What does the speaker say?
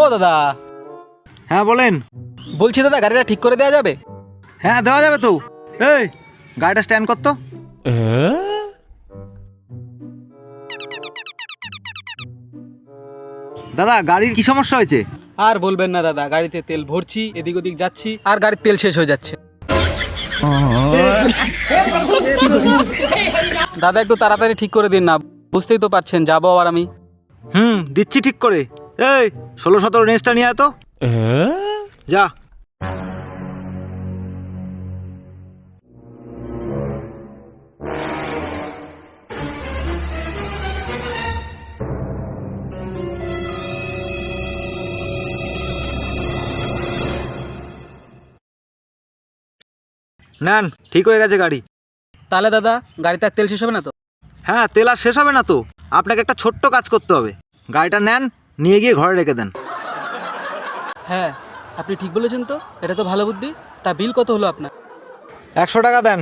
ও দাদা। হ্যাঁ বলেন। বলছি দাদা গাড়িটা ঠিক করে দেওয়া যাবে? হ্যাঁ দেওয়া যাবে তো। এই গাড়িটা স্ট্যান্ড করতো দাদা গাড়ির কি সমস্যা হয়েছে? আর বলবেন না দাদা গাড়িতে তেল ভরছি এদিক ওদিক যাচ্ছি আর গাড়ির তেল শেষ হয়ে যাচ্ছে। দাদা একটু তাড়াতাড়ি ঠিক করে দিন না বুঝতেই তো পারছেন যাব আবার আমি। হুম দিচ্ছি ঠিক করে। এই ষোলো সতেরো রেঞ্জটা নিয়ে আয় তো। যা। নেন ঠিক হয়ে গেছে গাড়ি। তাহলে দাদা গাড়িতে আর তেল শেষ হবে না তো? হ্যাঁ তেল আর শেষ হবে না তো। আপনাকে একটা ছোট্ট কাজ করতে হবে। গাড়িটা নেন নিয়ে গিয়ে ঘরে রেখে দেন। হ্যাঁ আপনি ঠিক বলেছেন তো। এটা তো ভালো বুদ্ধি। তা বিল কত হলো আপনার? একশো টাকা দেন।